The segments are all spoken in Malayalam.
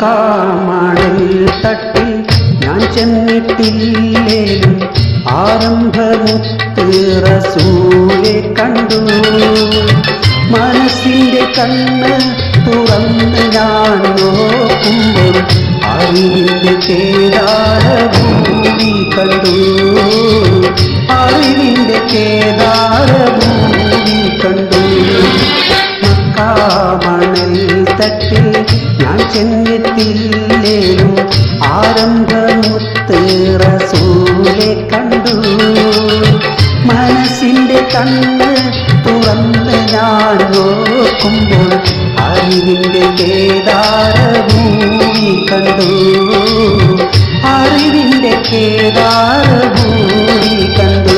മക്കാമണൽ തട്ടിൽ ഞാൻ ചെന്നിട്ടില്ലേലും ആരംഭമുത്ത് റസൂലെ കണ്ടു. മനസ്സിന്റെ കണ്ണ് തുറന്ന് ഞാൻ നോക്കുമ്പോൾ അറിവിന്റെ കേദാരഭൂമി കണ്ടു. അറിവിന്റെ കേദാരഭൂമി കണ്ടു. മക്കാമണൽ തട്ടിൽ ഞാൻ ചെന്നെത്തില്ലേലും ആരംഭമുത്ത് റസൂലെ കണ്ടു. മനസ്സിന്റെ കണ്ണ് തുറന്ന് ഞാൻ നോക്കുമ്പോൾ കേദാര കേദാരഭൂമി കണ്ടു. അറിവിന്റെ കേദാരഭൂമി കണ്ടു.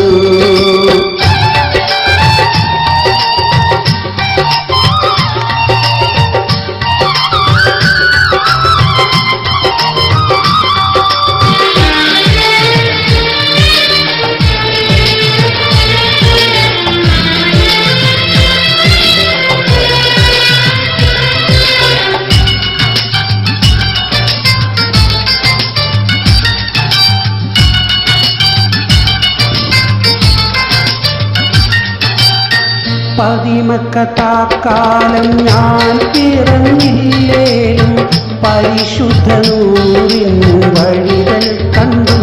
പതിമക്കത്താക്കാലം ഞാൻ പിറന്നില്ലേലും പരിശുദ്ധ നൂറിൻ വഴികൾ കണ്ടു.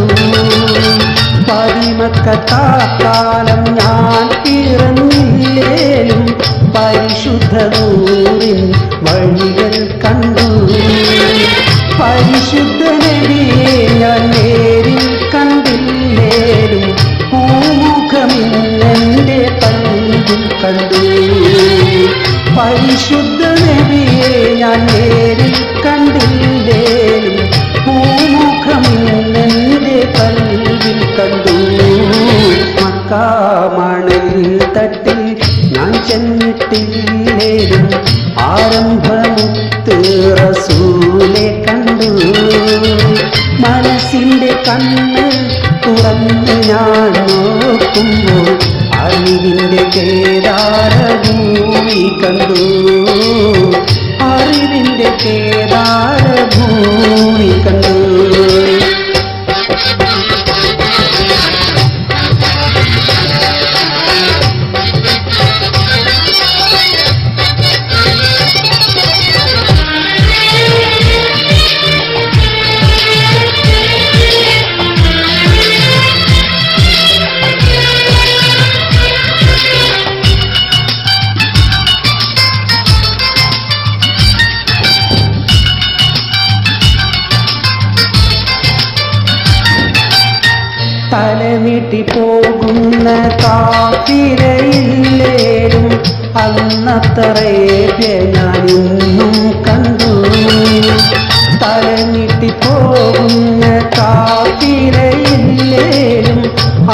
പതിമക്കത്താക്കാലം ഞാൻ പിറന്നില്ലേലും പരിശുദ്ധ നൂറിൻ വഴികൾ കണ്ടു. പരിശുദ്ധ നബിയെ ഞാൻ ചെന്നിട്ടില്ലേലും ആരംഭമുത്ത് റസൂലെ കണ്ടു. മനസ്സിന്റെ കണ്ണ് തുറന്ന് ഞാൻ നോക്കുമ്പോൾ അറിവിന്റെ കേദാരഭൂമി കണ്ടു. തലമിട്ടി പോകുന്ന കാത്തിരയില്ലേലും അന്നത്രയേപ്യ ഞാനിന്നും കണ്ടു. തലമിട്ടി പോകുന്ന കാത്തിരയില്ലേലും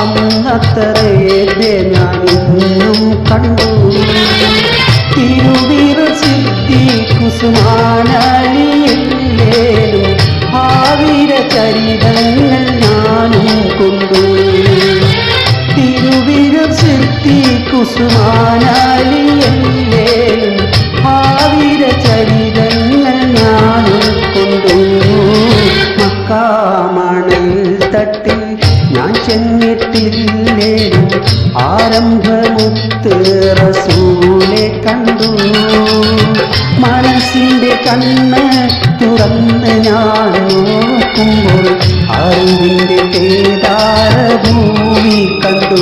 അന്നത്രയേപ്യ ഞാൻ കുസുമാനലിയല്ലേലും ആവിര ചരിതങ്ങൾ ഞാനും കൊണ്ടു മക്കാമണൽ തട്ടിൽ ഞാൻ ചെന്നിട്ടില്ലേലും ആരംഭമുത്ത് റസൂലെ കണ്ടു. മനസ്സിന്റെ കണ്ണ് തുറന്ന് ഞാൻ നോക്കുമ്പോൾ അറിവിന്റെ കേദാരഭൂമി കണ്ടു.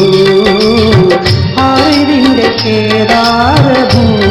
അറിവിന്റെ കേദാരഭൂമി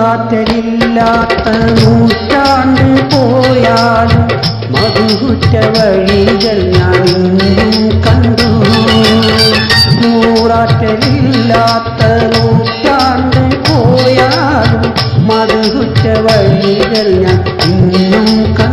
മാറ്റമില്ലാത്ത നൂറ്റാണ്ട് പോയാലും മധുകുറ്റ വഴികൾ ഞാൻ കണ്ടു. നൂറാറ്റമില്ലാത്ത നൂറ്റാണ്ട് പോയാലും മധുകുറ്റ വഴികൾ ഞാൻ ഇന്നും കണ്ടു.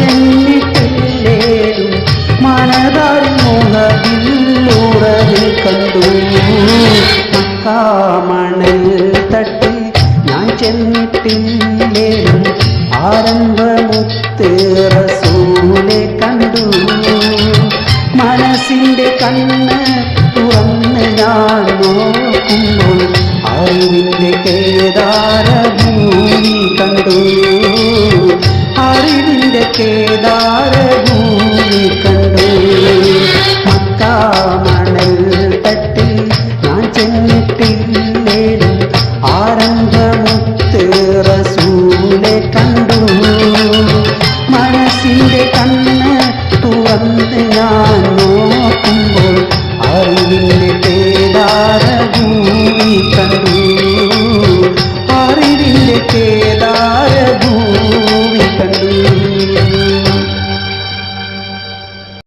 ചെന്നിട്ടില്ലേലും മനതാൽ മുഖവിലുറവിൽ കണ്ടു. മണൽ തട്ടി ഞാൻ ചെന്നിട്ടില്ലേലും ആരംഭമുത്തേറസൂലെ കണ്ടു. മനസ്സിന്റെ കണ്ണ് തുറന്ന് ഞാൻ നോക്കുമ്പോൾ അറിവിന്റെ കേദാരഭൂമി കണ്ടു. കേടാതെ ഭൂമി കണ്ടു മക്കാമണൽ തട്ടിൽ ഞാൻ ചെന്നിട്ടില്ലേലും ആരംഭമുത്ത് റസൂലെ കണ്ടു. മനസ്സിന്റെ കണ്ണ് തുറന്ന് ഞാൻ നോക്കുമ്പോൾ അറിവിന്റെ കേടാര ഭൂമി കണ്ടു അറിവിന്റെ കേടാര ഭൂമി